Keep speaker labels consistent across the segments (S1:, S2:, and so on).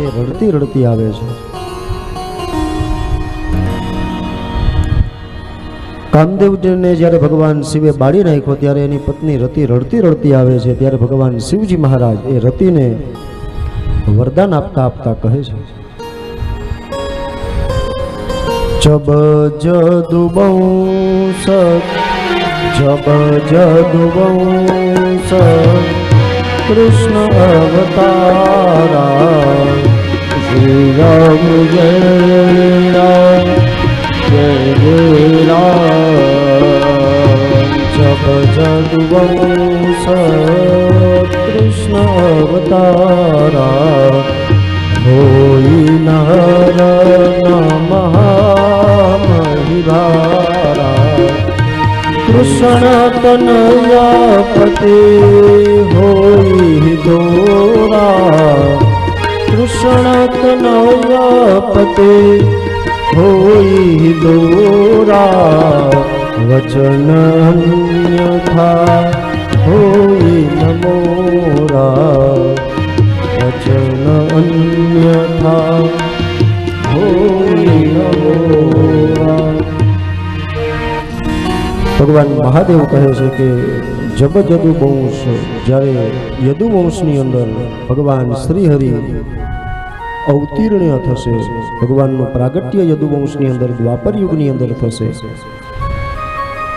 S1: એ રડતી રડતી આવે છે. કામદેવજીને જ્યારે ભગવાન શિવે બાળી નાખ્યો, ત્યારે એની પત્ની રતિ રડતી રડતી આવે છે. ત્યારે ભગવાન શિવજી મહારાજ એ રતિને વરદાન આપતા આપતા કહે છે. જબ જદુબંશ જબ જદુબંશ कृष्ण अवतारा। श्रीराम जरा जप जनवस कृष्ण अवतारा। भोई भोरिना કૃષ્ણ તનયા હોય દોરા કૃષ્ણ તનયા પતે હોઈ દોરા વચન અન્યથા હોય નમોરા વચન અન્યથા ભગવાન મહાદેવ કહે છે કે જબ જદુ વંશ, જ્યારે યદુવંશની અંદર ભગવાન શ્રી હરિ અવતીર્ણ થશે, ભગવાનનું પ્રાગટ્ય યદુવંશની અંદર દ્વાપર યુગની અંદર થશે.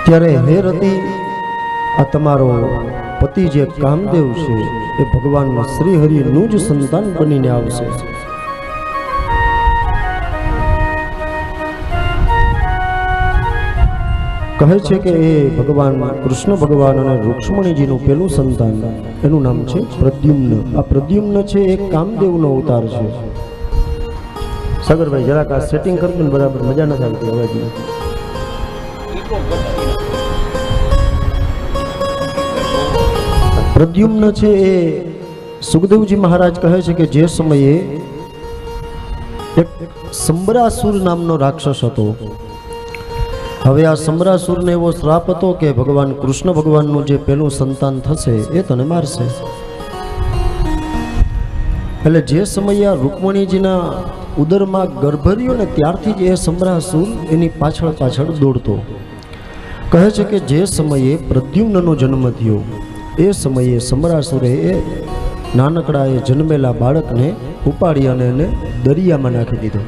S1: ત્યારે હે રતિ, આ તમારો પતિ જે કામદેવ છે, એ ભગવાન શ્રી હરિનું જ સંતાન બનીને આવશે. કહે છે કે એ ભગવાન કૃષ્ણ ભગવાન અને રૂક્ષ્મણીજીનું પેલું સંતાન. એનું નામ છે પ્રદ્યુમ્ન. આ પ્રદ્યુમ્ન છે એ કામદેવનો અવતાર છે. સાગરભાઈ, જરાક આ સેટિંગ કરજો ને બરાબર, મજા નથી આવતી અવાજની. પ્રદ્યુમ્ન છે એ સુખદેવજી મહારાજ કહે છે કે જે સમયે એક સંબરાસુર નામનો રાક્ષસ હતો. હવે આ સમરાસુરને એવો શ્રાપ હતો કે ભગવાન કૃષ્ણ ભગવાનનું જે પેલું સંતાન થશે એ તને મારશે. એટલે જે સમયે આ રૂકમણીજીના ઉદરમાં ગર્ભ રહ્યો ને ત્યારથી જ એ સમરાસુર એની પાછળ પાછળ દોડતો. કહે છે કે જે સમયે પ્રદ્યુમ્નનો જન્મ થયો, એ સમયે સમરાસુરે એ નાનકડા એ જન્મેલા બાળકને ઉપાડી અને એને દરિયામાં નાખી દીધો.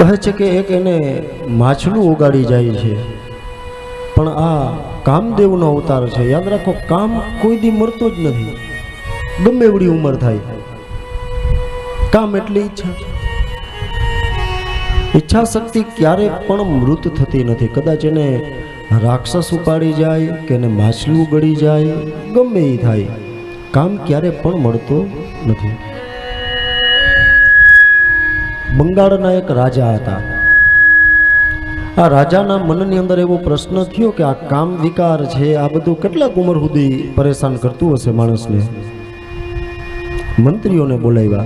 S1: કહે છે કે એક એને માછલું ઉગાડી જાય છે. પણ આ કામદેવનો અવતાર છે. યાદ રાખો, કામ કોઈ દી મરતો જ નથી. ગમે એવડી ઉંમર થાય. કામ એટલી ઈચ્છા. ઈચ્છા શક્તિ ક્યારે પણ મૃત થતી નથી. કદાચ એને રાક્ષસ ઉપાડી જાય કે એને માછલું ગળી જાય, ગમે એ થાય. કામ ક્યારે પણ મળતો નથી. બંગાળના એક રાજા હતા. આ રાજાના મનની અંદર એવો પ્રશ્ન થયો કે આ કામ વિકાર છે, આ બધું કેટલાક ઉંમર સુધી પરેશાન કરતું હશે માણસને? મંત્રીઓને બોલાવ્યા.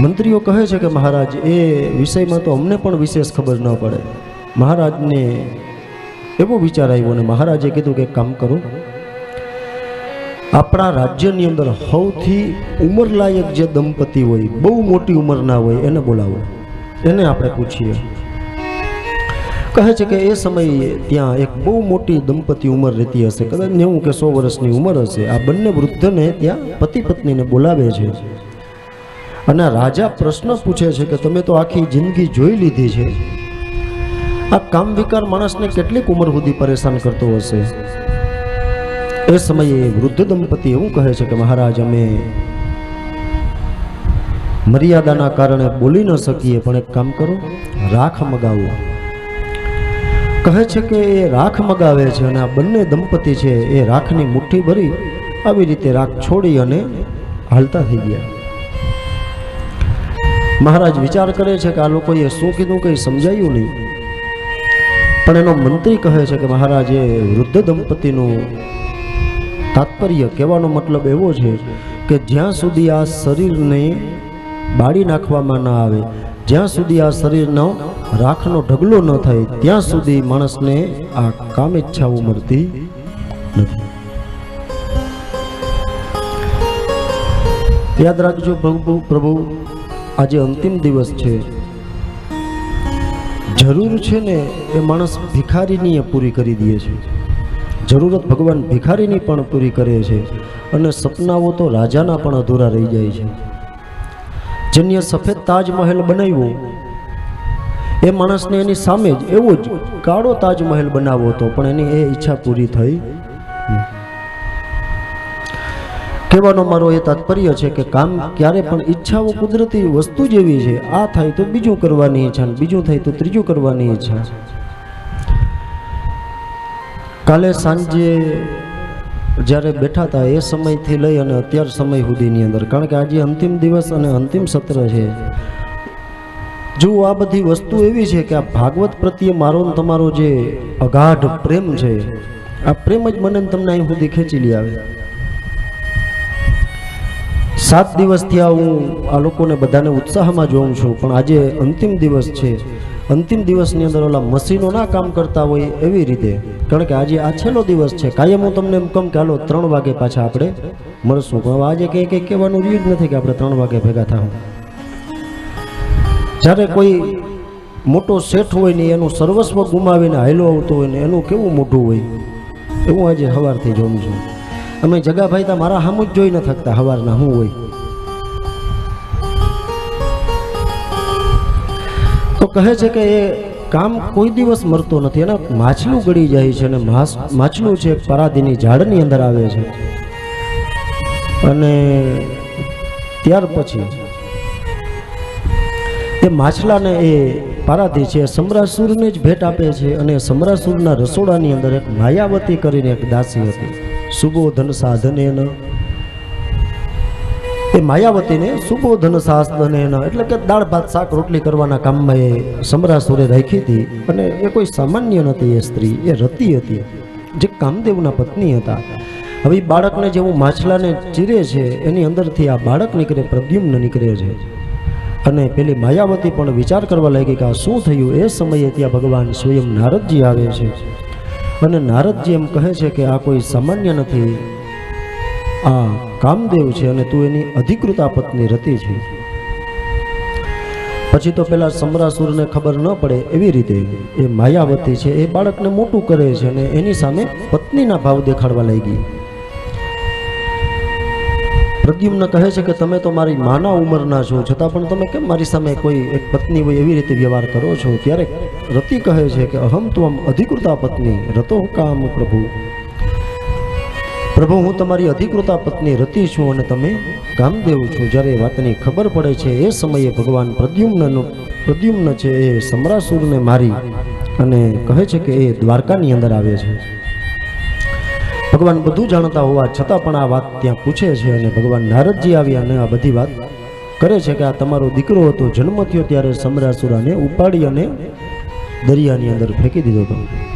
S1: મંત્રીઓ કહે છે કે મહારાજ, એ વિષયમાં તો અમને પણ વિશેષ ખબર ન પડે. મહારાજને એવો વિચાર આવ્યો અને મહારાજે કીધું કે કામ કરો આપણા રાજ્યની અંદર સૌથી ઉંમરલાયક જે દંપતી હોય, બહુ મોટી ઉંમરના હોય, એને બોલાવો. એને આપણે પૂછીએ. કહે છે કે એ સમયે ત્યાં એક બહુ મોટી દંપતી ઉંમર રહેતી હશે. કદાચ નેવું કે સો વર્ષની ઉંમર હશે. આ બંને વૃદ્ધને ત્યાં પતિ પત્નીને બોલાવે છે. અને રાજા પ્રશ્ન પૂછે છે કે તમે તો આખી જિંદગી જોઈ લીધી છે. આ કામ વિકાર માણસને કેટલીક ઉંમર સુધી પરેશાન કરતો હશે? એ સમયે વૃદ્ધ દંપતી એવું કહે છે કે મહારાજ, અમે મર્યાદાના કારણે બોલી ન શકીએ, પણ એક કામ કરો, રાખ મગાવો. કહે છે કે એ રાખ મગાવે છે અને આ બંને દંપતી છે, એ રાખની મુઠ્ઠી ભરી આવી રીતે રાખ છોડી અને હાલતા થઈ ગયા. મહારાજ વિચાર કરે છે કે આ લોકોએ શું કીધું, કંઈ સમજાયું નહીં. પણ એનો મંત્રી કહે છે કે મહારાજે વૃદ્ધ દંપતીનું તાત્પર્ય કહેવાનો મતલબ એવો છે કે જ્યાં સુધી આ શરીરને બાળી નાખવામાં ન આવે, જ્યાં સુધી આ શરીરનો રાખનો ઢગલો ન થાય, ત્યાં સુધી માણસને આ કામ ઈચ્છાઓ મળતી નથી. યાદ રાખજો પ્રભુ પ્રભુ, આજે અંતિમ દિવસ છે. જરૂર છે ને એ માણસ ભિખારીની પૂરી કરી દે છે. જરૂરત ભગવાન ભિખારીની પણ પૂરી કરે છે અને સપનાઓ તો રાજાના પણ અધૂરા રહી જાય છે. જેને સફેદ તાજમહેલ બનાવ્યો. એ માણસને એની સામે જ એવો જ કાળો તાજમહેલ બનાવવો હતો, પણ એની એ ઈચ્છા પૂરી થઈ. કહેવાનો મારો એ તાત્પર્ય છે કે કામ ક્યારે પણ ઈચ્છાઓ કુદરતી વસ્તુ જેવી છે. આ થાય તો બીજું કરવાની ઈચ્છા બીજું થાય તો ત્રીજું કરવાની ઈચ્છા. કાલે સાંજે જ્યારે બેઠા હતા એ સમયથી લઈ અને અત્યાર સમય સુધીની અંદર, કારણ કે આજે અંતિમ દિવસ અને અંતિમ સત્ર છે. જો આ બધી વસ્તુ એવી છે કે આ ભાગવત પ્રત્યે મારો ને તમારો જે અગાઢ પ્રેમ છે, આ પ્રેમ જ મને તમને અહીં સુધી ખેંચી લઈ આવે. સાત દિવસથી આ હું આ લોકોને બધાને ઉત્સાહમાં જોઉં છું, પણ આજે અંતિમ દિવસ છે. અંતિમ દિવસની અંદર ઓલા મશીનો ના કામ કરતા હોય એવી રીતે. કારણ કે આજે આ છેલ્લો દિવસ છે. કાયમ હું તમને એમ કમ કે હાલો, ત્રણ વાગે પાછા આપણે મળશું. પણ આજે કંઈ કંઈ કહેવાનું રહ્યું જ નથી કે આપણે ત્રણ વાગે ભેગા થાવ જ્યારે કોઈ મોટો શેઠ હોય ને એનું સર્વસ્વ ગુમાવીને હાયલો આવતો હોય ને એનું કેવું મોટું હોય? એવું આજે સવારથી જોઉં છું. અમે જગાભાઈ તા મારા સામું જ જોઈ ન થકતા સવારના હું હોય. કહે છે કે એ કામ કોઈ દિવસ મરતો નથી. એના માછલું ગળી જાય છે અને માછલું છે પરાધીની ઝાડની અંદર આવે છે. અને ત્યાર પછી એ માછલાને એ પારાધી છે, સમરાસુરને જ ભેટ આપે છે અને સમરાસુરના રસોડાની અંદર એક માયાવતી કરીને એક દાસી હતી. સુબોધન સાધનેન એ માયાવતીને સુબોધન શાસ્ત્રને એટલે કે દાળ, ભાત, શાક, રોટલી કરવાના કામમાં એ સમરાસુરે રાખી હતી. અને એ કોઈ સામાન્ય નથી એ સ્ત્રી, એ રતી હતી. જે કામદેવના પત્ની હતા. હવે બાળકને જેવું માછલાને ચીરે છે, એની અંદરથી આ બાળક નીકળે, પ્રદ્યુમ્ન નીકળે છે. અને પેલી માયાવતી પણ વિચાર કરવા લાગી કે આ શું થયું? એ સમયે ત્યાં ભગવાન સ્વયં નારદજી આવે છે. અને નારદજી એમ કહે છે કે આ કોઈ સામાન્ય નથી. આ કામદેવ છે અને તું એની અધિકૃતા પત્ની રતી છે. પછી તો પેલા સમરાસુરને ખબર ન પડે એવી રીતે એ માયાવતી છે, એ બાળકને મોટું કરે છે અને એની સામે પત્નીના ભાવ દેખાડવા લાગી. પ્રદ્યુમ્ન કહે છે કે તમે તો મારી માના ઉંમરના છો, છતાં પણ તમે કેમ મારી સામે કોઈ એક પત્ની હોય એવી રીતે વ્યવહાર કરો છો? ત્યારે રતિ કહે છે કે અહમ તો આમ અધિકૃતા પત્ની રતો કામ પ્રભુ. પ્રભુ, હું તમારી અધિકૃતા પત્ની રતિ છું અને તમે કામદેવ છું. જ્યારે વાતની ખબર પડે છે, એ સમયે ભગવાન પ્રદ્યુમ્નનો, પ્રદ્યુમ્ન છે એ સમરાસુરને મારી અને કહે છે કે એ દ્વારકાની અંદર આવે છે. ભગવાન બધું જાણતા હોવા છતાં પણ આ વાત ત્યાં પૂછે છે અને ભગવાન નારદજી આવ્યા અને આ બધી વાત કરે છે કે આ તમારો દીકરો હતો, જન્મ થયો ત્યારે સમરાસુરાને ઉપાડી અને દરિયાની અંદર ફેંકી દીધો હતો.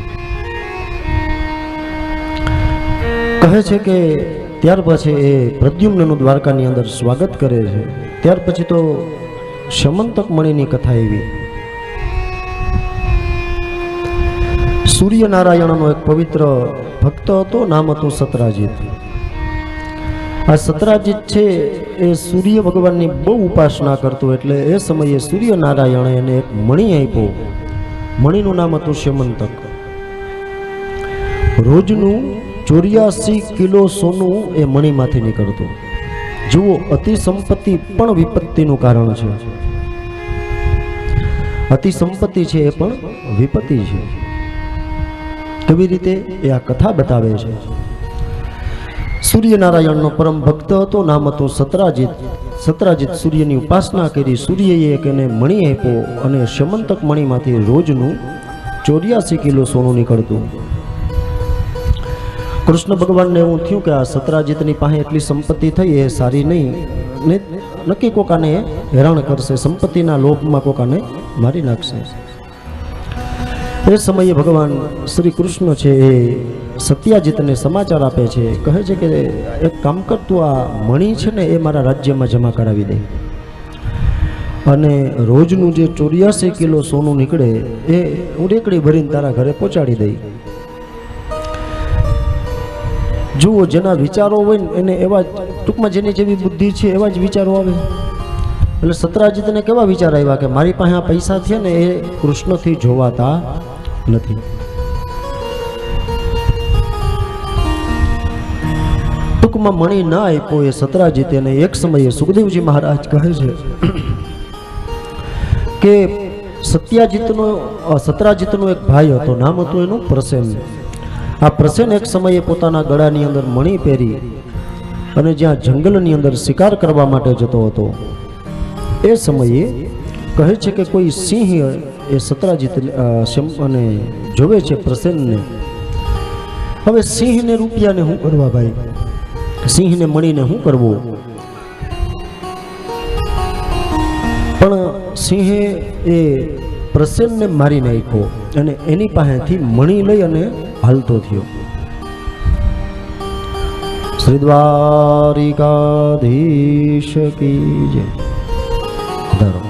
S1: કહે છે કે ત્યાર પછી એ પ્રદ્યુમ્નનું દ્વારકાની અંદર સ્વાગત કરે છે. ત્યાર પછી તો શમંતક મણિની કથા એવી સૂર્યનારાયણનો એક પવિત્ર ભક્ત હતો, નામ હતું સતરાજીત. આ સતરાજીત છે એ સૂર્ય ભગવાનની બહુ ઉપાસના કરતો, એટલે એ સમયે સૂર્યનારાયણે એને એક મણિ આપ્યો. મણિનું નામ હતું શ્યમંતક રોજનું ચોર્યાસી કિલો સોનું એ મણિમાંથી નીકળતું. જુઓ અતિ સંપત્તિ પણ વિપત્તિનું કારણ છે. અતિ સંપત્તિ છે એ પણ વિપત્તિ છે. કેવી રીતે? એ આ કથા બતાવે છે. સૂર્યનારાયણનો પરમ ભક્ત હતો, નામ હતું સતરાજીત. સતરાજીત સૂર્યની ઉપાસના કરી સૂર્યએ એક એને મણિ આપ્યો અને શમંતક મણિમાંથી રોજનું ચોર્યાસી કિલો સોનું નીકળતું. કૃષ્ણ ભગવાનને એવું થયું કે આ સતરાજીતની પાસે એટલી સંપત્તિ થઈ એ સારી નહીં. નક્કી કોકાને હેરાણ કરશે, સંપત્તિના લોભમાં કોકાને મારી નાખશે. એ સમયે ભગવાન શ્રી કૃષ્ણ છે એ સત્યાજીતને સમાચાર આપે છે. કહે છે કે એક કામ કરતું આ મણી છે ને એ મારા રાજ્યમાં જમા કરાવી દે. અને રોજનું જે ચોર્યાસી કિલો સોનું નીકળે એ હું રેકડી ભરીને તારા ઘરે પહોંચાડી દઈ. જુઓ, જેના વિચારો હોય ને એને એવા ટૂંકમાં જેની જેવી બુદ્ધિ છે એવા જ વિચારો આવે. એટલે સતરાજીતને કેવા વિચાર આવ્યા કે મારી પાસે આ પૈસા છે ને એ કૃષ્ણથી જોવાતા નથી. ટૂંકમાં મણી ના આપ્યો એ સતરાજીતેને એક સમયે સુખદેવજી મહારાજ કહે છે કે સત્યાજીતનો સતરાજીતનો એક ભાઈ હતો, નામ હતું એનું પ્રસેન આ પ્રસેન એક સમયે પોતાના ગળાની અંદર મણી પહેરી અને જ્યાં જંગલની અંદર શિકાર કરવા માટે જતો હતો. એ સમયે કહે છે કે કોઈ સિંહ એ સતરાજીત અને જોવે છે પ્રસેનને હવે સિંહને રૂપિયાને શું કરવા ભાઈ? સિંહને મળીને શું કરવું? પણ સિંહે એ પ્રસન્નને મારી નાખ્યો અને એની પાસેથી મણી લઈ અને હાલતો થયો. શ્રી દ્વારિકાધીશ કી જય. ધરો.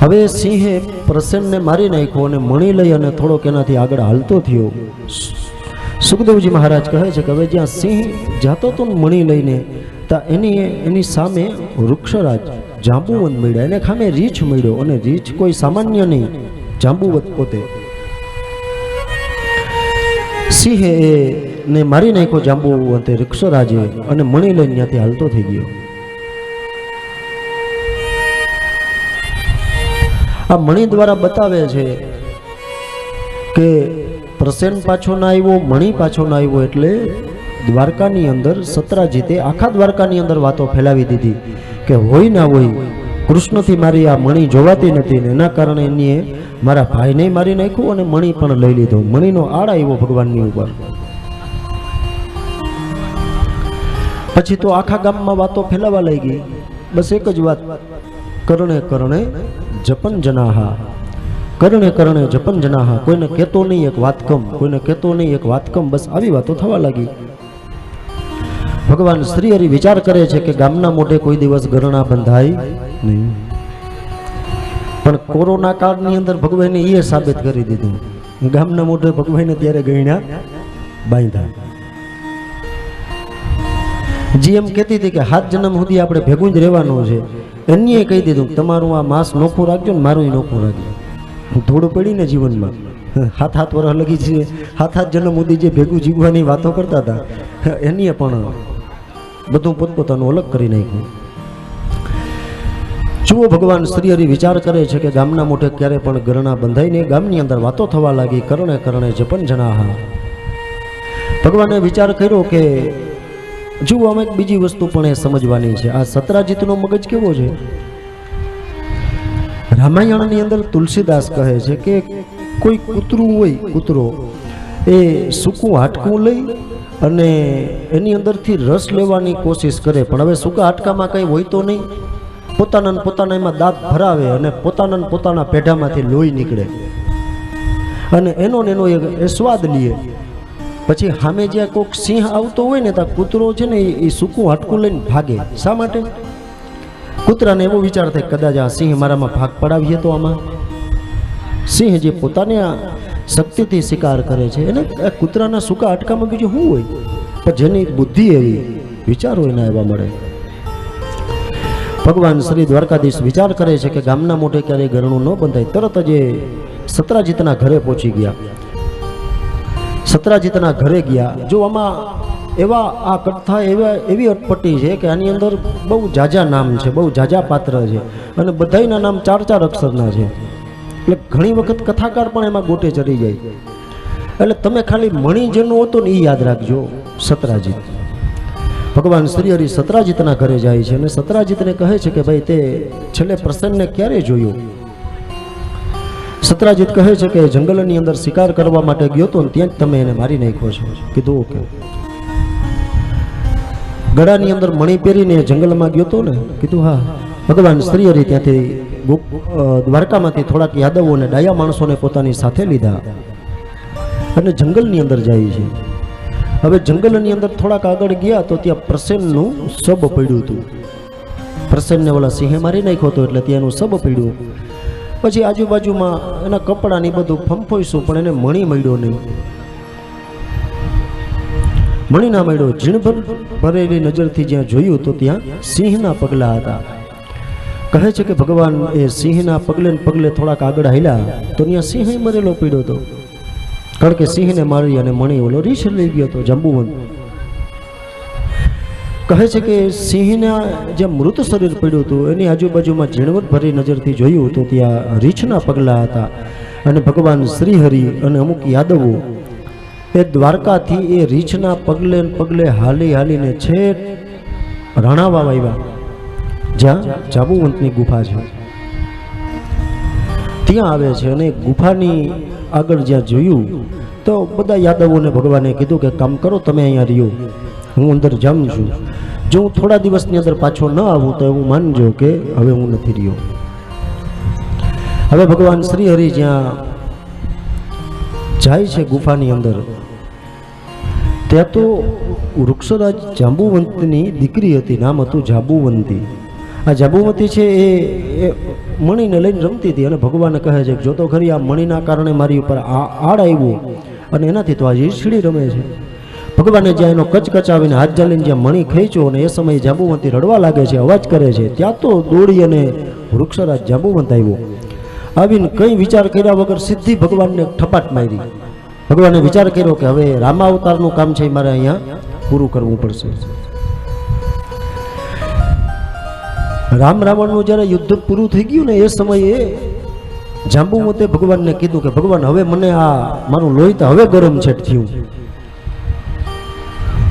S1: હવે સિંહે પ્રસન્નને મારી નાખ્યો અને મણી લઈ અને થોડોક એનાથી આગળ હાલતો થયો. સુખદેવજી મહારાજ કહે છે કે હવે જ્યાં સિંહ જાતો તો મણી લઈને ત્યાં એની એની સામે વૃક્ષરાજ જાંબુવંત મળ્યા, એને ખામે રીછ મળ્યો અને રીછ કોઈ સામાન્ય નહીં. જાંબુવંત પોતે સિંહે એ ને મારી નાખ્યો જાંબુવંતે વૃક્ષરાજે અને મણી લઈને ત્યાંથી હાલતો થઈ ગયો. આ મણી દ્વારા બતાવે છે કે પ્રસેન પાછો ના આવ્યો, મણી પાછો ના આવ્યો એટલે દ્વારકાની અંદર સતરાજીતે આખા દ્વારકાની અંદર વાતો ફેલાવી દીધી. કે હોય ના હોય, કૃષ્ણથી મારી આ મણી જોવાતી નથી ને એના કારણે એની મારા ભાઈને મારી નાખ્યું અને મણી પણ લઈ લીધો. મણીનો આડ આવ્યો ભગવાનની ઉપર. પછી તો આખા ગામમાં વાતો ફેલાવા લાગી. બસ એક જ વાત. કરણે કરણે જપન જનાહા. કરણે કરણે જપન જનાહા. કોઈને કહેતો નહીં એક વાત કમ, કોઈને કહેતો નહીં એક વાત કમ. બસ આવી વાતો થવા લાગી. ભગવાન શ્રી હરિ વિચાર કરે છે કે ગામના મોઢે કોઈ દિવસ ગરણા બંધાય નહીં. પણ કોરોના કાળની અંદર ભગવાને એ સાબિત કરી દીધું. ગામના મોઢે ભગવાને ત્યારે ગયણા બાંધ્યા જી એમ કહેતી હતી કે હાથ જન્મ સુધી આપણે ભેગું જ રહેવાનું છે. એનીએ કહી દીધું તમારું આ માંસ નોખું રાખજો ને મારું નોખું રાખજો. ધૂળ પડીને જીવનમાં. હાથ હાથ વર્ષ લગી છે. હાથ હાથ જન્મ સુધી જે ભેગું જીવવાની વાતો કરતા હતા. એનીએ પણ બધું પોતપોતાનું અલગ કરી નાખ્યું. જુઓ, ભગવાન શ્રી હરિ વિચાર કરે છે કે ગામના મોઢે ક્યારે પણ ગરણા બંધાઈ નહીં ગામની અંદર વાતો થવા લાગી, કરણે કરણે જપન જનાહા ભગવાને વિચાર કર્યો કે, જુઓ અમે બીજી વસ્તુ પણ એ સમજવાની છે. આ સતરાજીતનો મગજ કેવો છે? રામાયણની અંદર તુલસીદાસ કહે છે કે કોઈ કૂતરું હોય, કૂતરો એ સૂકું હાટકું લઈ અને એની અંદરથી રસ લેવાની કોશિશ કરે. પણ હવે સૂકા હાટકામાં કંઈ હોય તો નહીં. પોતાના પોતાના એમાં દાંત ભરાવે અને પોતાના પોતાના પેઢામાંથી લોહી નીકળે. અને એનો ને એનો એ- સ્વાદ લે. પછી સામે જ્યાં કોઈક સિંહ આવતો હોય ને ત્યાં કૂતરો છે ને એ- સૂકું હાટકું લઈને ભાગે. શા માટે? કૂતરાને એવો વિચાર થાય કદાચ આ સિંહ મારામાં ભાગ પડાવીએ તો આમાં. સિંહ જે પોતાને શક્તિથી શિકાર કરે છે. એને કૂતરાના સૂકા અટકામાં બીજું શું હોય? પણ જેની બુદ્ધિ એવી, વિચારો એના એવા મળે. ભગવાન શ્રી દ્વારકાધીશ વિચાર કરે છે કે ગામના મોઢે ક્યારેય ઘરણું ન બંધાય. તરત જ એ સતરાજીતના ઘરે પહોંચી ગયા. સતરાજીતના ઘરે ગયા. જો આમાં એવા આ કથા એવા, એવી અટપટી છે કે આની અંદર બહુ જાજા નામ છે, બહુ જાજા પાત્ર છે. અને બધાયના નામ ચાર ચાર અક્ષરના છે. એટલે ઘણી વખત કથાકાર પણ એમાં ગોટે ચડી જાય. એટલે તમે ખાલી મણી જેનું હતો ને એ યાદ રાખજો, સતરાજીત. ભગવાન શ્રી હરિ સતરાજીતના ઘરે જાય છે અને સતરાજીતને કહે છે કે ભાઈ તે છેલ્લે પ્રસન્નને ક્યારે જોયો? સતરાજીત કહે છે કે જંગલની અંદર શિકાર કરવા માટે ગયો તો ને ત્યાં જ તમે એને મારી નાખ્યો છો. કીધું ઓકે. ગળાની અંદર મણી પહેરીને જંગલમાં ગયો તો ને? કીધું હા. ભગવાન શ્રી હરિ ત્યાંથી દ્વારકામાંથી થોડાક યાદવો અને ડાયા માણસોને પોતાની સાથે લીધા. અને જંગલની અંદર જાય છે. હવે જંગલની અંદર થોડાક આગળ ગયા તો ત્યાં પ્રસેનનું સબ પડ્યું હતું. પ્રસેનને ઓલા સિંહે મારી નાખ્યો હતો એટલે ત્યાંનું સબ પડ્યું. પછી આજુબાજુમાં એના કપડાની બધું ફંફોઈશું પણ એને મણી મળ્યો નહીં. મણી ના મળ્યો. ઝીણભર ભરેલી નજરથી જ્યાં જોયું તો ત્યાં સિંહના પગલા હતા. કહે છે કે ભગવાન એ સિંહના પગલે પગલે થોડાક આગળ હાલ્યા તો ત્યાં સિંહ મરેલો પીડ્યો હતો. કારણ કે સિંહને મારી અને મણી ઓલો રીછ લઈ ગયો હતો, જંબુવન. કહે છે કે સિંહના જે મૃત શરીર પડ્યું હતું, એની આજુબાજુમાં ઝીણવટ ભરી નજરથી જોયું તો ત્યાં રીછના પગલાં હતા. અને ભગવાન શ્રીહરિ અને અમુક યાદવો એ દ્વારકાથી એ રીછના પગલે પગલે હાલી હાલીને છેક રણાવા આવ્યા. જ્યાં જાબુવંતની ગુફા છે. ત્યાં આવે છે અને ગુફાની આગળ જ્યાં જોયું, તો બધા યાદવોને ભગવાને કીધું કે, કામ કરો, તમે અહીંયા રહ્યો. હું અંદર જામ છું. જો હું થોડા દિવસની અંદર પાછો ન આવું, તો એવું માનજો કે હવે હું નથી રહ્યો. હવે ભગવાન શ્રી હરિ જ્યાં જાય છે ગુફાની અંદર, ત્યાં તો વૃક્ષરાજ જાંબુવંતની દીકરી હતી, નામ હતું જાંબુવંતી. આ જબુમતી છે એ મણીને લઈને રમતી હતી અને ભગવાન કહે છે જો તો ખરી આ મણીના કારણે મારી ઉપર આડ આવ્યો અને એનાથી તો આજે ઈસડી રમે છે. ભગવાને જ્યાં એનો કચ કચાવીને હાથ જાલીને જ્યાં મણી ખેંચ્યો અને એ સમયે જાંબુવંતી રડવા લાગે છે, અવાજ કરે છે, ત્યાં તો દોડી અને વૃક્ષરાજ જાંબુવંત આવ્યો. આવીને કંઈ વિચાર કર્યા વગર સીધી ભગવાનને ઠપાટ મારી. ભગવાને વિચાર કર્યો કે હવે રામા અવતારનું કામ છે મારે અહીંયા પૂરું કરવું પડશે. રામ રાવણનું જ્યારે યુદ્ધ પૂરું થઈ ગયું ને એ સમયે જાંબુમતે ભગવાનને કીધું કે, ભગવાન, હવે મને આ મારું લોહી તો હવે ગરમ છેટ થયું.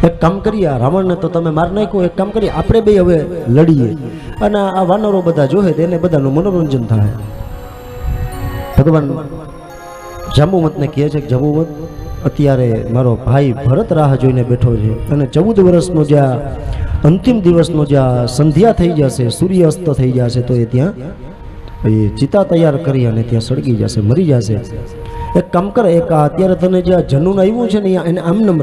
S1: એક કામ કરીએ રાવણને તો તમે માર નાખ્યો એક કામ કરીએ, આપણે બે હવે લડીએ. અને આ વાનરો બધા જોહે તેને બધાનું મનોરંજન થાય. ભગવાન જાંબુમતને કહે છે કે જાંબુમત અત્યારે મારો ભાઈ ભરત રાહ જોઈને બેઠો છે. અને ચૌદ વર્ષનો જ્યાં અંતિમ દિવસનો જે આ સંધ્યા થઈ જશે, સૂર્યાસ્ત થઈ જશે, તો એ ત્યાં એ ચિતા તૈયાર કરી અને ત્યાં સળગી જશે, મરી જશે. એક કામ કર, એક અત્યારે તને જે જનૂન આવ્યું છે ને એને આમ નમ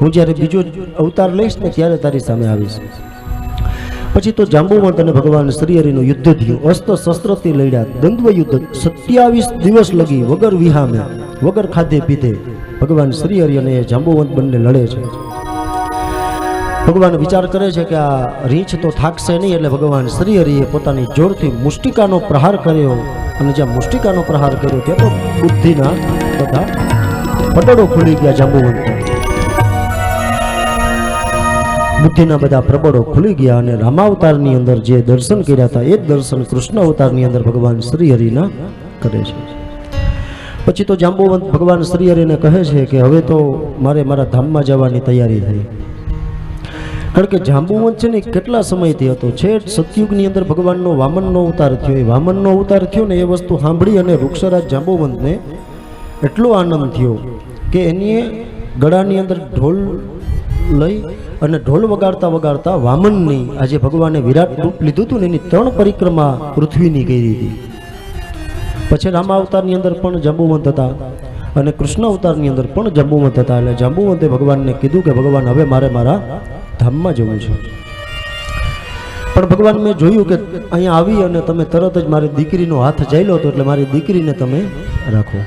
S1: હું જ્યારે બીજો અવતાર લઈશ ને, ત્યારે તારી સામે આવીશ. પછી તો જાંબુવંત અને ભગવાન શ્રીહરિનું યુદ્ધ થયું. અસ્ત્ર શસ્ત્રથી લડ્યા. દ્વંદ્વ યુદ્ધ. સત્યાવીસ દિવસ લગી, વગર વિહામે, વગર ખાધે પીધે, ભગવાન શ્રીહરિ અને જાંબુવંત બંને લડે છે. ભગવાન વિચાર કરે છે કે આ રીંછ તો થાકશે નહીં એટલે ભગવાન શ્રીહરિએ પોતાની જોરથી મુષ્ટિકાનો પ્રહાર કર્યો અને જ્યાં મુષ્ટિકાનો પ્રહાર કર્યો ત્યાં તો બુદ્ધિના બધા પટડો ખુલી ગયા જાંબુવંત. બુદ્ધિના બધા પ્રબળો ખુલી ગયા અને રામાવતારની અંદર જે દર્શન કર્યા હતા, એ જ દર્શન કૃષ્ણ અવતારની અંદર ભગવાન શ્રીહરિના કરે છે. પછી તો જાંબુવંત ભગવાન શ્રીહરિને કહે છે કે હવે તો મારે મારા ધામમાં જવાની તૈયારી થઈ. કારણ કે જાંબુવંત છે ને કેટલા સમયથી હતો? છે સતયુગની અંદર ભગવાનનો વામનનો અવતાર થયો. એ વામનનો અવતાર થયો ને એ વસ્તુ સાંભળી અને વૃક્ષરાજ જાંબુવંતને એટલો આનંદ થયો કે એની ગળાની અંદર ઢોલ લઈ અને ઢોલ વગાડતા વગાડતા વામનની આજે ભગવાને વિરાટ રૂપ લીધું હતું ને એની ત્રણ પરિક્રમા પૃથ્વીની કરી હતી. પછી રામા અવતારની અંદર પણ જાંબુવંત હતા અને કૃષ્ણ અવતારની અંદર પણ જાંબુવંત હતા એટલે જાંબુવંતે ભગવાનને કીધું કે ભગવાન, હવે મારે મારા ધામમાં જવું છે. પણ ભગવાન મેં જોયું કે અહીંયા આવી અને તમે તરત જ મારી દીકરીનો હાથ જાયલો હતો એટલે મારી દીકરીને તમે રાખો.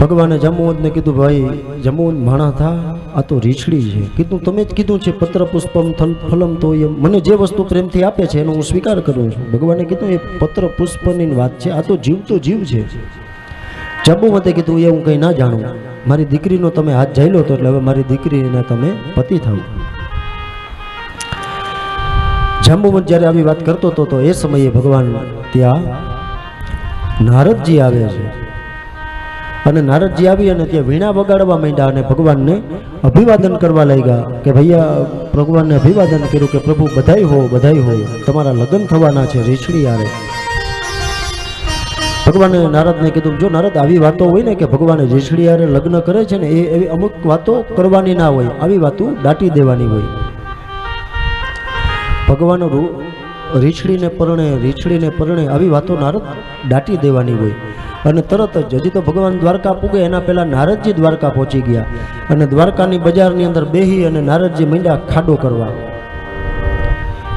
S1: ભગવાને જમુવંતને કીધું, ભાઈ જમુવંત માણા થા, આ તો રીછડી છે. કીધું, તમે જ કીધું છે પત્ર પુષ્પમ થલ, ફલમ તો એમ મને જે વસ્તુ પ્રેમથી આપે છે એનો હું સ્વીકાર કરું છું. ભગવાને કીધું, એ પત્ર પુષ્પની વાત છે, આ તો જીવ તો જીવ છે. જમ્બુવંતે કીધું એ હું કંઈ ના જાણું. મારી દીકરીનો તમે હાથ જઈ લો તો એટલે હવે મારી દીકરીને તમે પતિ થાવ. જંબુવંત જ્યારે આવી વાત કરતો હતો, તો એ સમયે ભગવાન ત્યાં નારદજી આવે છે. અને નારદજી આવી અને ત્યાં વીણા વગાડવા માંડ્યા અને ભગવાનને અભિવાદન કરવા લાગ્યા કે ભૈયા, ભગવાનને અભિવાદન કર્યું કે પ્રભુ, બધાય હો બધાય હો, તમારા લગ્ન થવાના છે, રીછડી આરે ભગવાને નારદને કીધું, જો નારદ આવી વાતો હોય ને કે ભગવાને રીછડી લગ્ન કરે છે ને, એ એવી અમુક વાતો કરવાની ના હોય, આવી વાતો દાટી દેવાની હોય. ભગવાન રીછડીને પરણે રીછડીને પરણે આવી વાતો નારદ દાટી દેવાની હોય. અને તરત જ હજી તો ભગવાન દ્વારકા પૂગે, એના પહેલા નારદજી દ્વારકા પહોંચી ગયા. અને દ્વારકાની બજારની અંદર બેહી અને નારદજી મીંડા ખાડો કરવા.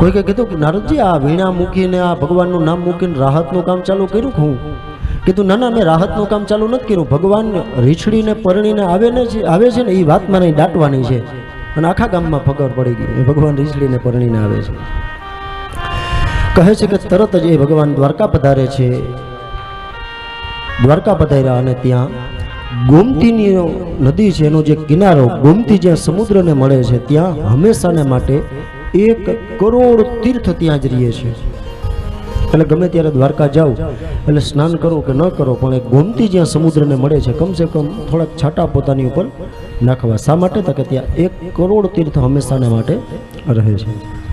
S1: કોઈ કે કીધું કે નારદજી, આ વીણા મૂકીને, આ ભગવાનનું નામ મૂકીને રાહતનું કામ ચાલુ કર્યું હું? કીધું, ના ના, મેં રાહતનું કામ ચાલુ નથી કર્યું. ભગવાન રીછડીને, પરણીને આવે ને આવે છે ને એ વાત મને દાટવાની છે. અને આખા ગામમાં ખબર પડી ગઈ. ભગવાન રીછડીને, પરણીને આવે છે. કહે છે કે તરત જ એ ભગવાન દ્વારકા પધારે છે. દ્વારકા પધાર્યા અને ત્યાં ગોમતીની નદી છે, એનો જે કિનારો, ગોમતી જ્યાં સમુદ્રને મળે છે, ત્યાં હંમેશાને માટે એક કરોડ તીર્થ ત્યાં જ રહીએ છે એટલે ગમે ત્યારે દ્વારકા જાઓ, એટલે સ્નાન કરો કે ન કરો, પણ એ ગોમતી જ્યાં સમુદ્રને મળે છે, કમસે કમ થોડાક છાંટા પોતાની ઉપર નાખવા. શા માટે? તો કે ત્યાં એક કરોડ તીર્થ હંમેશાને માટે રહે છે.